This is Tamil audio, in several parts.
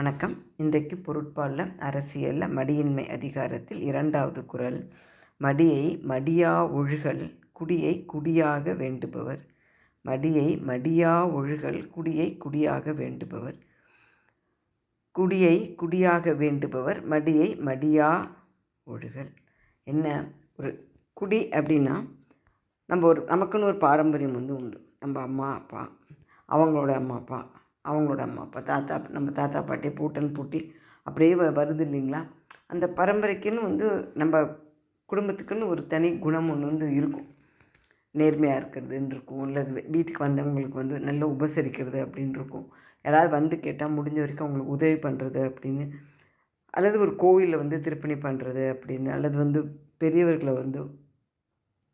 வணக்கம். இன்றைக்கு பொருட்பாலில் அரசியலில் மடியின்மை அதிகாரத்தில் இரண்டாவது குரல். மடியை மடியா ஒழுகல் குடியை குடியாக வேண்டுபவர். மடியை மடியா ஒழுகல் குடியை குடியாக வேண்டுபவர். குடியை குடியாக வேண்டுபவர் மடியை மடியா ஒழுகல். என்ன ஒரு குடி அப்படின்னா நம்ம ஒரு நமக்குன்னு ஒரு பாரம்பரியம் வந்து உண்டு. நம்ம அம்மா அப்பா அவங்களோட அம்மா அப்பா. அவங்களோட அம்மா அப்பா தாத்தா நம்ம தாத்தா பாட்டி பூட்டன் பூட்டி அப்படியே வ வருது இல்லைங்களா? அந்த பரம்பரைக்குன்னு வந்து நம்ம குடும்பத்துக்குன்னு ஒரு தனி குணம் ஒன்று வந்து இருக்கும். நேர்மையாக இருக்கிறதுன்னு இருக்கும். இல்லை வீட்டுக்கு வந்தவங்களுக்கு வந்து நல்லா உபசரிக்கிறது அப்படின்னு இருக்கும். யாராவது வந்து கேட்டால் முடிஞ்ச வரைக்கும் அவங்களுக்கு உதவி பண்ணுறது அப்படின்னு அல்லது ஒரு கோவிலில் வந்து திருப்பணி பண்ணுறது அப்படின்னு அல்லது வந்து பெரியவர்களை வந்து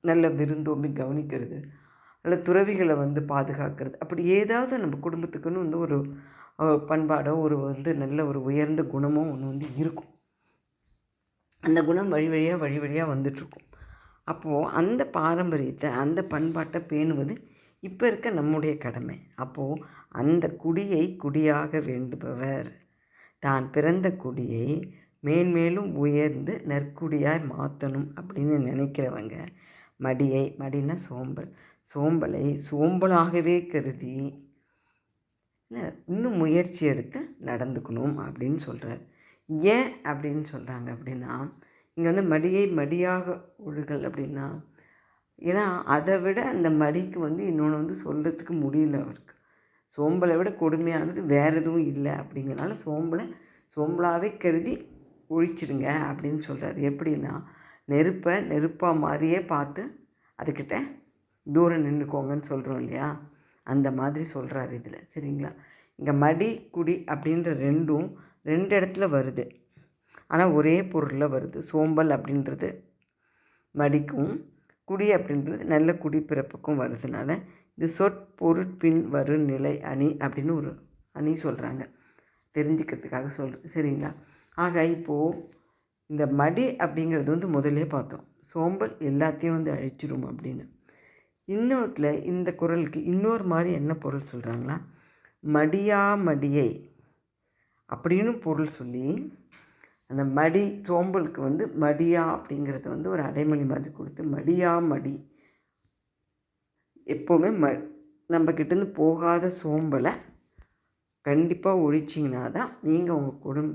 நல்ல விருந்தோம்பி கவனிக்கிறது நல்ல துறவிகளை வந்து பாதுகாக்கிறது. அப்படி ஏதாவது நம்ம குடும்பத்துக்குன்னு வந்து ஒரு பண்பாடோ ஒரு வந்து நல்ல ஒரு உயர்ந்த குணமோ ஒன்று வந்து இருக்கும். அந்த குணம் வழி வழியாக வழி வழியாக வந்துட்டுருக்கும் அப்போது அந்த பாரம்பரியத்தை அந்த பண்பாட்டை பேணுவது இப்போ இருக்க நம்முடைய கடமை. அப்போது அந்த குடியை குடியாக வேண்டுபவர். தான் பிறந்த குடியை மேன்மேலும் உயர்ந்து நற்குடியாய் மாற்றணும் அப்படின்னு நினைக்கிறவங்க. மடியை மடினா சோம்பல். சோம்பலை சோம்பலாகவே கருதி இன்னும் முயற்சி எடுத்து நடந்துக்கணும் அப்படின்னு சொல்கிறார் ஏன் அப்படின்னு சொல்கிறாங்க அப்படின்னா இங்கே வந்து மடியை மடியாக ஒழுகல் அப்படின்னா ஏன்னா அதை விட அந்த மடிக்கு வந்து இன்னொன்று வந்து சொல்கிறதுக்கு முடியல அவருக்கு. சோம்பலை விட கொடுமையானது வேறு எதுவும் இல்லை அப்படிங்கிறனால சோம்பலை சோம்பலாகவே கருதி ஒழிச்சிடுங்க அப்படின்னு சொல்கிறார் எப்படின்னா நெருப்பை நெருப்பாக மாதிரியே பார்த்து அதுக்கிட்ட தூரம் நின்றுக்கோங்கன்னு சொல்கிறோம் இல்லையா? அந்த மாதிரி சொல்கிறாரு இதில். சரிங்களா? இங்கே மடி குடி அப்படின்ற ரெண்டும் ரெண்டு இடத்துல வருது. ஆனால் ஒரே பொருளில் வருது. சோம்பல் அப்படின்றது மடிக்கும் குடி அப்படின்றது நல்ல குடிப்பிறப்புக்கும் வருதுனால இது சொற்பொருட்பின் வரும் நிலை அணி அப்படின்னு ஒரு அணி சொல்கிறாங்க தெரிஞ்சுக்கிறதுக்காக சொல் சரிங்களா? ஆக இப்போது இந்த மடி அப்படிங்கிறது வந்து முதலே பார்த்தோம். சோம்பல் எல்லாத்தையும் வந்து அழிச்சிடும் அப்படின்னு. இன்னொருத்தில் இந்த குரலுக்கு இன்னொரு மாதிரி என்ன பொருள் சொல்கிறாங்களா மடியா மடியை அப்படின்னு பொருள் சொல்லி அந்த மடி சோம்பலுக்கு வந்து மடியா அப்படிங்கிறத வந்து ஒரு அடைமொழி மாதிரி கொடுத்து மடியா மடி. எப்போவுமே ம நம்ம கிட்டேருந்து போகாத சோம்பலை கண்டிப்பாக ஒழிச்சிங்கன்னா தான் நீங்கள் உங்கள் குடும்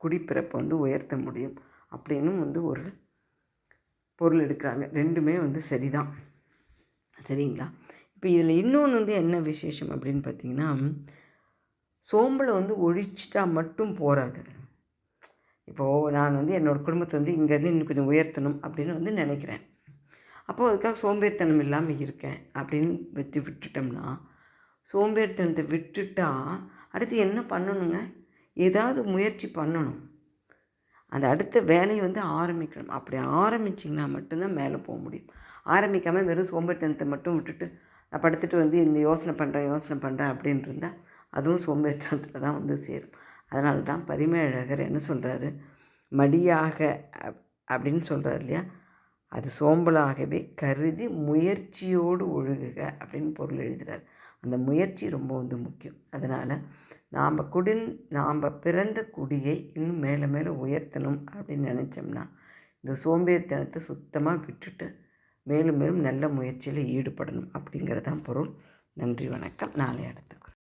குடிப்பிறப்பை வந்து உயர்த்த முடியும் அப்படின்னு வந்து ஒரு பொருள் எடுக்கிறாங்க. ரெண்டுமே வந்து சரிதான். சரிங்களா? இப்போ இதில் இன்னொன்று வந்து என்ன விசேஷம் அப்படின்னு பார்த்தீங்கன்னா சோம்பலை வந்து ஒழிச்சிட்டா மட்டும் போகாது இப்போது நான் வந்து என்னோடய குடும்பத்தை வந்து இங்கேருந்து இன்னும் கொஞ்சம் உயர்த்தணும் அப்படின்னு வந்து நினைக்கிறேன். அப்போது அதுக்காக சோம்பேறித்தனம் இல்லாமல் இருக்கேன் அப்படின்னு வச்சு விட்டுட்டோம்னா சோம்பேறித்தனத்தை விட்டுட்டா அடுத்து என்ன பண்ணணுங்க? ஏதாவது முயற்சி பண்ணணும். அந்த அடுத்த வேலையை வந்து ஆரம்பிக்கணும். அப்படி ஆரம்பிச்சிங்கன்னா மட்டும்தான் மேலே போக முடியும். ஆரம்பிக்காமல் வெறும் சோம்பேறித்தனத்தை மட்டும் விட்டுட்டு நான் படுத்துட்டு வந்து இந்த யோசனை பண்ணுறேன் யோசனை பண்ணுறேன் அப்படின்னு இருந்தால் அதுவும் சோம்பேறித்தனத்தில் தான் வந்து சேரும். அதனால தான் பரிமேழகர் என்ன சொல்கிறாரு மடியாக அப்படின்னு சொல்கிறார் இல்லையா? அது சோம்பலாகவே கருதி முயற்சியோடு ஒழுகுக அப்படின்னு பொருள் எழுதுகிறார் அந்த முயற்சி ரொம்ப வந்து முக்கியம். அதனால் நாம் குடி நாம் பிறந்த குடியை இன்னும் மேலே மேலே உயர்த்தணும் அப்படின்னு நினச்சோம்னா இந்த சோம்பேறித்தனத்தை சுத்தமாக விட்டுட்டு மேலும் மேலும் நல்ல முயற்சியில் ஈடுபடணும் அப்படிங்கிறதான் பொருள். நன்றி வணக்கம். நாளை அடுத்து